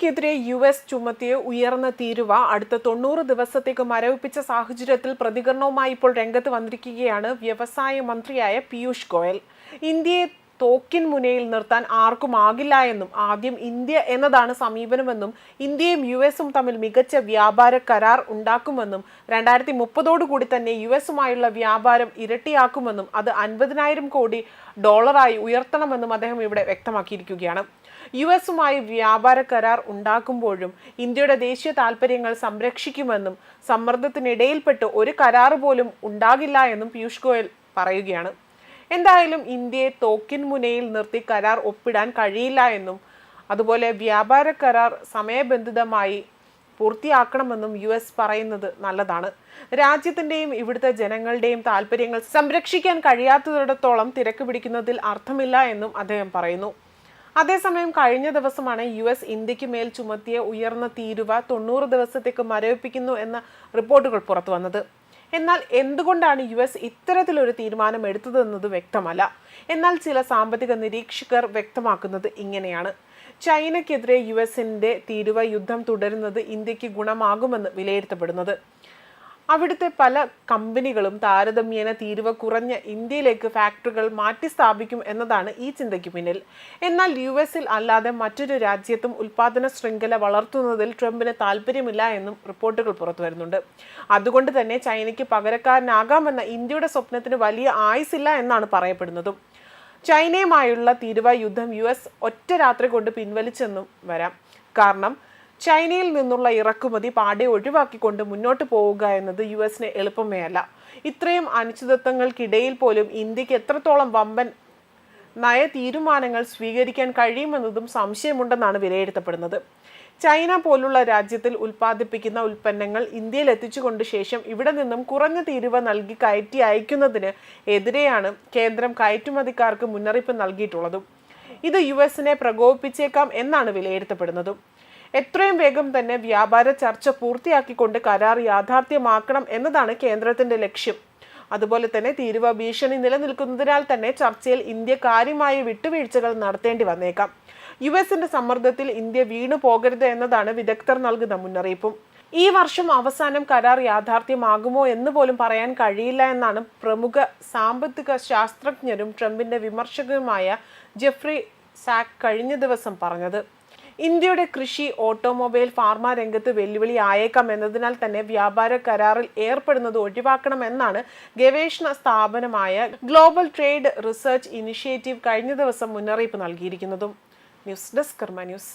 ചൈനയ്ക്കെതിരെ U S ചുമത്തിയ ഉയർന്ന തീരുവ അടുത്ത തൊണ്ണൂറ് ദിവസത്തേക്ക് മരവിപ്പിച്ച സാഹചര്യത്തിൽ പ്രതികരണവുമായി ഇപ്പോൾ രംഗത്ത് വന്നിരിക്കുകയാണ് വ്യവസായ മന്ത്രിയായ പീയൂഷ് ഗോയൽ. ഇന്ത്യയെ തോക്കിൻ മുനയിൽ നിർത്താൻ ആർക്കും ആകില്ല എന്നും ആദ്യം ഇന്ത്യ എന്നതാണ് സമീപനമെന്നും ഇന്ത്യയും യു എസും തമ്മിൽ മികച്ച വ്യാപാര കരാർ ഉണ്ടാക്കുമെന്നും രണ്ടായിരത്തി മുപ്പതോടുകൂടി തന്നെ യു എസുമായുള്ള വ്യാപാരം ഇരട്ടിയാക്കുമെന്നും അത് അൻപതിനായിരം കോടി ഡോളറായി ഉയർത്തണമെന്നും അദ്ദേഹം ഇവിടെ വ്യക്തമാക്കിയിരിക്കുകയാണ്. യു എസുമായി വ്യാപാര കരാർ ഉണ്ടാക്കുമ്പോഴും ഇന്ത്യയുടെ ദേശീയ താൽപ്പര്യങ്ങൾ സംരക്ഷിക്കുമെന്നും സമ്മർദ്ദത്തിനിടയിൽപ്പെട്ട് ഒരു കരാർ പോലും ഉണ്ടാകില്ല എന്നും പീയൂഷ് ഗോയൽ പറയുകയാണ്. എന്തായാലും ഇന്ത്യയെ തോക്കിൻ മുനയിൽ നിർത്തി കരാർ ഒപ്പിടാൻ കഴിയില്ല എന്നും അതുപോലെ വ്യാപാര കരാർ സമയബന്ധിതമായി പൂർത്തിയാക്കണമെന്നും യു എസ് പറയുന്നത് നല്ലതാണ്. രാജ്യത്തിന്റെയും ഇവിടുത്തെ ജനങ്ങളുടെയും താല്പര്യങ്ങൾ സംരക്ഷിക്കാൻ കഴിയാത്തതിടത്തോളം തിരക്ക് പിടിക്കുന്നതിൽ അർത്ഥമില്ല എന്നും അദ്ദേഹം പറയുന്നു. അതേസമയം കഴിഞ്ഞ ദിവസമാണ് യു എസ് ഇന്ത്യയ്ക്ക് മേൽ ചുമത്തിയ ഉയർന്ന തീരുവ തൊണ്ണൂറ് ദിവസത്തേക്ക് മരവിപ്പിക്കുന്നു എന്ന റിപ്പോർട്ടുകൾ പുറത്തു വന്നത്. എന്നാൽ എന്തുകൊണ്ടാണ് യു എസ് ഇത്തരത്തിലൊരു തീരുമാനം എടുത്തതെന്നത് വ്യക്തമല്ല. എന്നാൽ ചില സാമ്പത്തിക നിരീക്ഷകർ വ്യക്തമാക്കുന്നത് ഇങ്ങനെയാണ്. ചൈനയ്ക്കെതിരെ യു എസിന്റെ തീരുവ യുദ്ധം തുടരുന്നത് ഇന്ത്യയ്ക്ക് ഗുണമാകുമെന്ന് വിലയിരുത്തപ്പെടുന്നത്. അവിടുത്തെ പല കമ്പനികളും താരതമ്യേന തീരുവ കുറഞ്ഞ ഇന്ത്യയിലേക്ക് ഫാക്ടറികൾ മാറ്റി സ്ഥാപിക്കും എന്നതാണ് ഈ ചിന്തയ്ക്ക് പിന്നിൽ. എന്നാൽ യു എസിൽ അല്ലാതെ മറ്റൊരു രാജ്യത്തും ഉൽപാദന ശൃംഖല വളർത്തുന്നതിൽ ട്രംപിന് താല്പര്യമില്ല എന്നും റിപ്പോർട്ടുകൾ പുറത്തു വരുന്നുണ്ട്. അതുകൊണ്ട് തന്നെ ചൈനയ്ക്ക് പകരക്കാരനാകാമെന്ന ഇന്ത്യയുടെ സ്വപ്നത്തിന് വലിയ ആയുസില്ല എന്നാണ് പറയപ്പെടുന്നതും. ചൈനയുമായുള്ള തീരുവ യുദ്ധം യു എസ് ഒറ്റ രാത്രി കൊണ്ട് പിൻവലിച്ചെന്നും വരാം. കാരണം ചൈനയിൽ നിന്നുള്ള ഇറക്കുമതി പാടെ ഒഴിവാക്കിക്കൊണ്ട് മുന്നോട്ട് പോവുക എന്നത് യു എസിന് എളുപ്പമേ അല്ല ഇത്രയും അനിശ്ചിതത്വങ്ങൾക്കിടയിൽ പോലും ഇന്ത്യയ്ക്ക് എത്രത്തോളം വമ്പൻ നയ തീരുമാനങ്ങൾ സ്വീകരിക്കാൻ കഴിയുമെന്നതും സംശയമുണ്ടെന്നാണ് വിലയിരുത്തപ്പെടുന്നത്. ചൈന പോലുള്ള രാജ്യത്തിൽ ഉൽപ്പാദിപ്പിക്കുന്ന ഉൽപ്പന്നങ്ങൾ ഇന്ത്യയിൽ എത്തിച്ചുകൊണ്ട് ശേഷം ഇവിടെ നിന്നും കുറഞ്ഞ തീരുവ നൽകി കയറ്റി അയക്കുന്നതിന് എതിരെയാണ് കേന്ദ്രം കയറ്റുമതിക്കാർക്ക് മുന്നറിയിപ്പ് നൽകിയിട്ടുള്ളതും. ഇത് യു എസിനെ പ്രകോപിപ്പിച്ചേക്കാം എന്നാണ് വിലയിരുത്തപ്പെടുന്നതും. എത്രയും വേഗം തന്നെ വ്യാപാര ചർച്ച പൂർത്തിയാക്കിക്കൊണ്ട് കരാർ യാഥാർത്ഥ്യമാക്കണം എന്നതാണ് കേന്ദ്രത്തിന്റെ ലക്ഷ്യം. അതുപോലെ തന്നെ തീരുവ ഭീഷണി നിലനിൽക്കുന്നതിനാൽ തന്നെ ചർച്ചയിൽ ഇന്ത്യ കാര്യമായ വിട്ടുവീഴ്ചകൾ നടത്തേണ്ടി വന്നേക്കാം. യു എസിന്റെ സമ്മർദ്ദത്തിൽ ഇന്ത്യ വീണു പോകരുത് എന്നതാണ് വിദഗ്ധർ നൽകുന്ന മുന്നറിയിപ്പും. ഈ വർഷം അവസാനം കരാർ യാഥാർത്ഥ്യമാകുമോ എന്ന് പോലും പറയാൻ കഴിയില്ല എന്നാണ് പ്രമുഖ സാമ്പത്തിക ശാസ്ത്രജ്ഞരും ട്രംപിന്റെ വിമർശകരുമായ ജെഫ്രി സാക് കഴിഞ്ഞ ദിവസം പറഞ്ഞത്. ഇന്ത്യയുടെ കൃഷി ഓട്ടോമൊബൈൽ ഫാർമ രംഗത്ത് വെല്ലുവിളി ആയേക്കാം എന്നതിനാൽ തന്നെ വ്യാപാര കരാറിൽ ഏർപ്പെടുന്നത് ഒഴിവാക്കണമെന്നാണ് ഗവേഷണ സ്ഥാപനമായ ഗ്ലോബൽ ട്രേഡ് റിസർച്ച് ഇനിഷ്യേറ്റീവ് കഴിഞ്ഞ ദിവസം മുന്നറിയിപ്പ് നൽകിയിരിക്കുന്നതും. News desk Karma news.